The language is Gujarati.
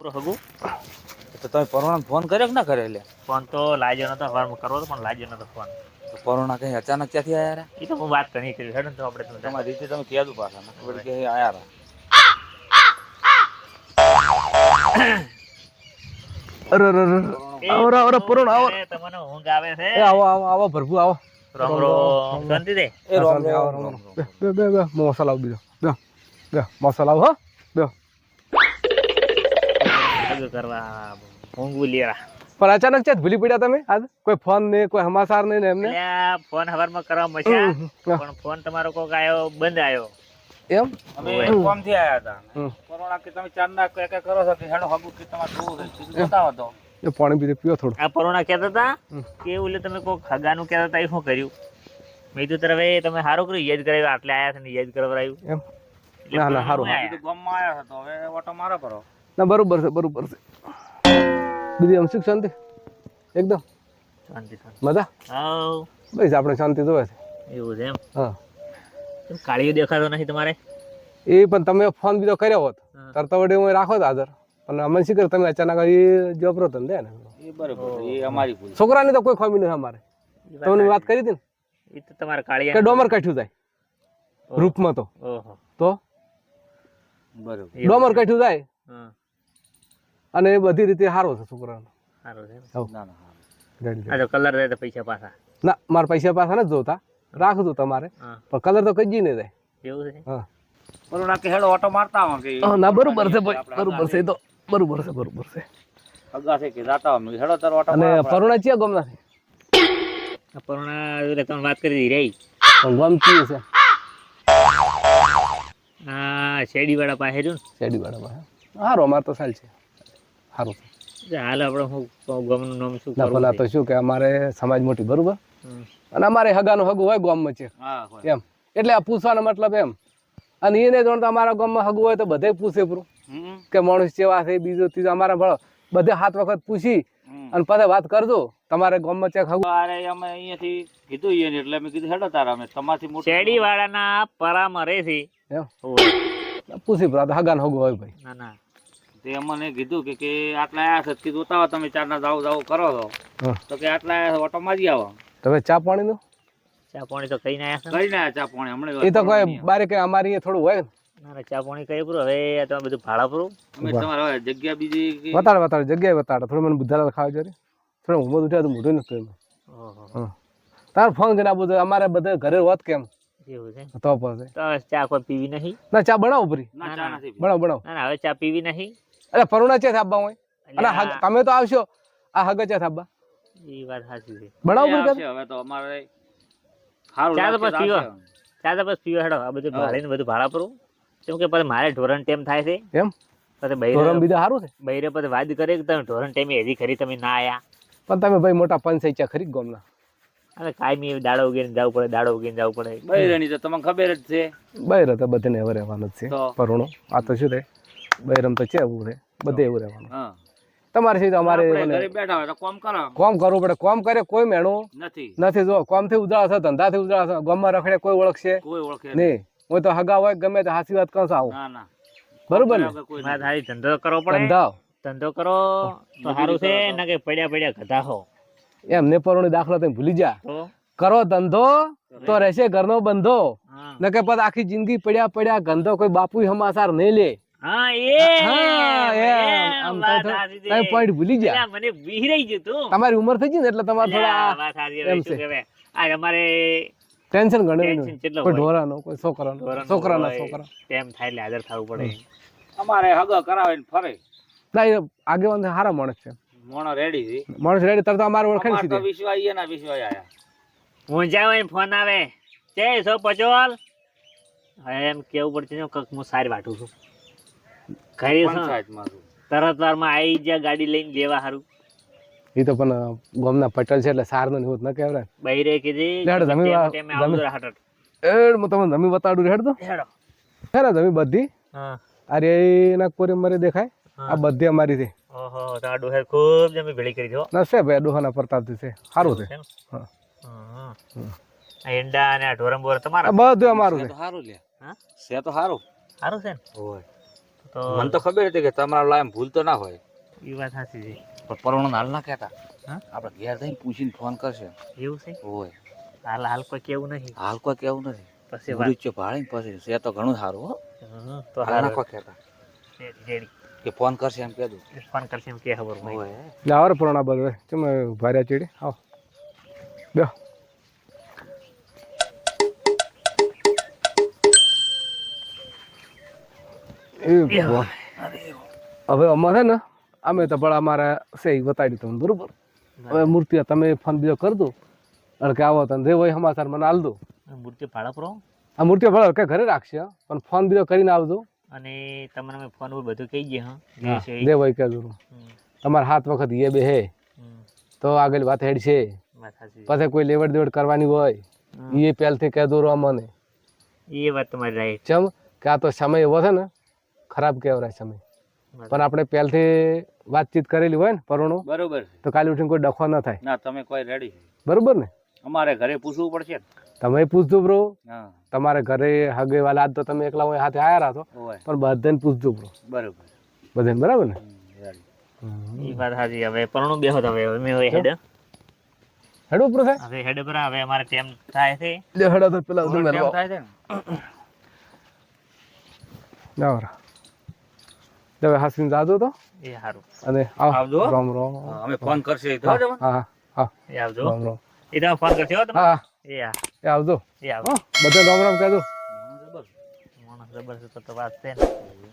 પૂરો હગું? તો તમે પરુણા ફોન કર્યો કે ના કર્યો એટલે? ફોન તો લાગ્યો નતો વાર કરવો તો પણ લાગ્યો નતો ફોન તો પરુણા કઈ અચાનક ક્યાંથી આયા રે? એ તો હું વાત કરી કરી હેડો તો આપણે તમે તમારી રીતે તમે કહેતું પાછા ના ખબર કે આયા રા. અરે અરે અરે. આવો રા, આવો આવો. તમને ઊંઘ આવે છે? એ આવો આવો આવો ભરભુ આવો. રોમ રોમ શાંતિ દે એ રોમ રોમ બે બે બે બે મસાલા આવો બીજો. બે બે મસાલા આવો હો. હગું કરવા ઊંઘવું લેરા પણ અચાનક છે ભૂલી પડ્યા તમે? આજ કોઈ ફોન નહીં કોઈ હમાસાર નહીં ને એમને? ફોન હવારમાં કરવા મચ્યા. પણ ફોન તમારો કોક આયો બંધ આયો. એમ? અમે. કોમથી આયા હતા. કોરોના કે તમે ચાર ના કે કે કરો છો કે હેડો હબુ કે તમારે જોવું છે બતાવો તો. એ પાણી બીજું પીઓ થોડું. આ કોરોના કહેતા હતા કે ઓલે તમે કોક હગાનું કહેતા હતા એ શું કર્યું? મેં તો તારે તમે સારું કર્યું યાદ કરાવ્યું આટલે આયા છે ને યાદ કરાવરાયું એમ? ના, ના. કીધું ગામમાં આયા છે હવે ઓટો મારો કરો. ના બરોબર છે બરોબર છે. બીજી આમ સુખ શાંતિ? એકદમ? શાંતિ શાંતિ. મજા? હાઉ, બસ આપણે શાંતિ જોવે છે. એવું છે એમ? હા. કાળીઓ દેખાતો નથી તમારે? એ પણ તમે ફોન બીજો કર્યો હોત તરત વડે હું રાખો તો હાજર. પણ અમને શી કરે તમે અચાનક એ જોબરો તમે દે ને એ બરાબર એ અમારી ભૂલ છોકરાની તો કોઈ ખામી નથી અમારે. તમને વાત કરી હતી ને? એ તો તમારા કે ડોમર કાઠ્યું જાય રૂપમાં તો. ઓહો. તો? બરોબર. ડોમર કાઠ્યું જાય? હા. અને એ બધી રીતે સારો છે છોકરાનો. સારું છે ના ના હા. રેડી આ તો કલર દે તો પૈસા પાછા. ના મારા પૈસા પાછા નથી જોતા. રાખજો તમારે. પણ કલર તો કઈ નહીં રહે એવું છે? હા. પરોણા કે હેડો ઓટો મારતા કે ના બરોબર છે બરોબર છે તો બરોબર છે બરોબર છે. હગા છે કે જાતા આવો. હેડો તારો ઓટો અને પરુણા ચિયા ગમના છે? આ પરોણા એટલે તમે વાત કરી રહી પણ ગમ ચિયું છે. આ શેરડીવાળા પાસે રહ્યું શેરડી વાળા સારું અમારે તો ચાલ છે. સારું હાલ આપણે હું ગામનું નામ શું છે? તો શું કે અમારે સમાજ મોટી બરોબર? અને અમારે હગાનું હગું હોય ગામમાં છે. હા એમ. એટલે આ પૂછવાનો મતલબ એમ. અને એને જોણ તો અમારા ગામમાં હગું હોય તો બધે પૂછે પૂરું. કે માણસ ચેવા છે બીજો ત્રીજો અમારા ભળો. બધે હાથ વખત પૂછી અને પછી વાત કરજો. તમારે ગામમાં ચેક હગું અરે અમે અહીંયાથી કીધું એને એટલે અમે કીધું હેડો તારા અમે તમારથી મોટું શેડી વાળાના છે પૂછી હગાનું હગું હોય ભાઈ. ના ના. તે અમને કીધું કે કે આટલા આયા છે કીધું ઉતાવો તમે ચાર ના જાવ જાવ કરો છો. તો કે આટલા આયા છે, ઓટો મારી આવો. તમે ચા પાણી નું? ચા પાણી તો કઈ ના આયા કઈ ના. ચા પાણી હમણે એ તો કોઈ બારે કે અમારી અહીંયા થોડું હોય ને? ચા પાણી કઈ પૂરું હવે આ તમે બધું ભાડા પૂરું અમે તમારે હવે જગ્યા બીજી બતાડે બતાડે જગ્યાએ બતાડે. થોડું મને બુદ્ધાલાલ ખાવા જોઈએ થોડું ઊંઘ ઉઠ્યા તો મોઢું નથી એમાં. તાર ફોન કરીને આપું અમારે બધે ઘરે હોત કેમ? તો પછી. ચા કોઈ પીવી નહીં. ના ચા બનાવો ભરી ના ચા નથી પીવી. બનાવો બનાવો. ના હવે ચા પીવી નહીં. એટલે પરુણા છે થાબા હોય અને તમે તો આવશો. આ હગ છે થાબા. એ વાત સાચી છે. બનાવો ભરી હવે તો અમારે હારું ચા બસ પીવો. આવશે. બસ પીવો હેડો. આ બધું ભાડે બધું ભાડા પૂરું કેમ કે પછી મારે ઢોરણ ટેમ થાય છે. એમ? પછી ધોરણ ઢોરણ બીજા સારું છે? બૈરે પછી વાદ કરે કે તમે ઢોરણ ટેમ હજી ખરી તમે ના આયા. પણ તમે ભાઈ મોટા પંચાયત છે ખરી ગોમના? અને કાયમી દાડો ઉગીને જવું પડે દાડો ઉગીને જવું પડે. બૈરની તો તમને ખબર જ છે. બૈર તો બધાને હવે રહેવાનું જ છે. પરુણો આ તો શું છે? બૈરમ તો છે એવું રહે બધે એવું રહેવાનું. હા. તમારે છે અમારે બેઠા હોય તો કોમ કરો કોમ કરવું પડે. કોમ કરે કોઈ મેણું નથી. નથી જો કોમથી ઉજળા છે ધંધાથી ઉજળા છે ગામમાં રખડે કોઈ ઓળખશે કોઈ ઓળખે નહીં. હું તો હગા હોય ગમે તે હાસી વાત કહું આવું. ના ના. બરોબર ને? ધંધો કરવો પડે. ધંધો ધંધો કરો તો સારું છે ને કે પડ્યા પડ્યા ગધા હો. એમ ને પરોણી દાખલો તમે ભૂલી જા. કરો ધંધો તો રહેશે ઘરનો બંધો. ન કે પછી આખી જિંદગી પડ્યા પડ્યા ગંધો કોઈ બાપુ હમાસાર નહીં લે. હા એ એમ. આમ તો વાત થોડું- સાચી છે. તમે point ભૂલી ગયા. મને વિહરાઈ ગયું તું. તમારી ઉંમર થઈ ગઈ ને એટલે તમારે થોડા એમ છે. આ અમારે ટેન્શન ઘણું કોઈ ઢોરાનો કોઈ છોકરાનો છોકરાના છોકરા. ટેમ થાય એટલે હાજર થવું પડે. અમારે હગો કરાવે ને ફરે. ના એ આગેવાન સારા માણસ છે. મોણો રેડી છે. માણસ રેડી તરત અમારે ઓળખે ને આયા. હું જાઉં ફોન આવે. જય સો પચોલ એમ કેવું પડશે ને હું સારી વાટું છું. ઘરે છું પંચાયતમાં છું. તરત વારમાં આવી જ્યાં ગાડી લઈને લેવા હારું. એ તો પણ ગામના પટેલ છે એટલે સાર નો હોત ન કહેવાય. બૈરે કીધી લેડો, જમી ટેમ વા- ટેમે આવજો જમી. હાટટ. એ હું તમને જમી બતાડું રેડ તો હેડો. છે જમી બધી. અરે એના કોરી મારી દેખાય. આ બધી અમારી છે. ઓહો તમારા ડોહેર ખૂબ જમી ભેળી કરી દો ના છે ભાઈ ડોહાના પ્રતાપથી છે. સારું છે. હા. હા. આ અને આ ઢોરમ બોર તમારા બધું અમારું છે છે. સારું લે હા? છે તો સારું સારું છે ને? હોય તો મને તો ખબર હતી કે તમારા લાયમ ભૂલ તો ના હોય. એ વાત સાચી છે. પણ પરણો હાલ ના કહેતા. હા? આપણે ઘેર થઈ પૂછીને ફોન કરશે. એવું છે? હોય. હાલ હાલ કોઈ કેવું નહીં હાલ કોઈ કેવું નથી. પછી મૃત્યુ ભાળીને પછી છે તો ઘણું સારું હો. તો હાલ ના કોઈ કહેતા. કે ફોન કરશે એમ કહેજો. ફોન કરશે એમ કે ખબર હોય. હોય. પરણા બધું ચમ ભાર્યા ચીડી. આવો. બે હવે અમારે ને અમે તો પણ અમારે છે બતાડી તમને બરોબર? હવે મૂર્તિ તમે ફોન બીજો કરી દો. અડકે આવો તને જે હોય સમાચાર મને આલ દો. મૂર્તિ ભાડા પર આ મૂર્તિ ભાડા કે ઘરે રાખશે પણ ફોન બીજો કરીને આવજો. અને તમને અમે ફોન પર બધું કહી ગયા હા? જે હોય કહેજો. હમ, તમારે હાથ વખત એ બે હે. તો આગળ વાત હેડ છે. પછી કોઈ લેવડ દેવડ કરવાની હોય એ પહેલથી કહી દો મને એ વાત તમારી રાઈટ ચમ કે આ તો સમય એવો છે ને ખરાબ કહેવાય સમય. પણ આપણે પહેલથી વાતચીત કરેલી હોય ને પરુણો બરોબર તો કાલે ઉઠીને કોઈ ડખો ન થાય. ના તમે કોઈ રેડી બરોબર ને? અમારે ઘરે પૂછવું પડશે તમે પૂછજો બ્રો તમારે ઘરે હગે વાલા આજ તો તમે એકલા હોય હાથે આયા રાખો. પણ બધાને પૂછજો બ્રો બરોબર. બધાને બરાબર ને? એ વાત સાચી. હવે પરણું બેહો તમે. હવે મેં હેડ. ઉપર થાય હવે હેડ ઉપર હવે અમારે ટાઈમ થાય છે. લે હેડ તો પેલા થોડો થાય છે ને ના. હવે હાસીને જાજો તો. એ સારું અને આવો. આવજો. રામ રામ. અમે ફોન કરશે તો. હા હા એ આવજો રામ રામ. એ તમે ફોન કરશે હો તમે. હા એ હા એ આવજો. એ આવજો હા બધા રામ રામ કહેજો. જબર. માણસ જબરજસ્ત તો વાત છે ને.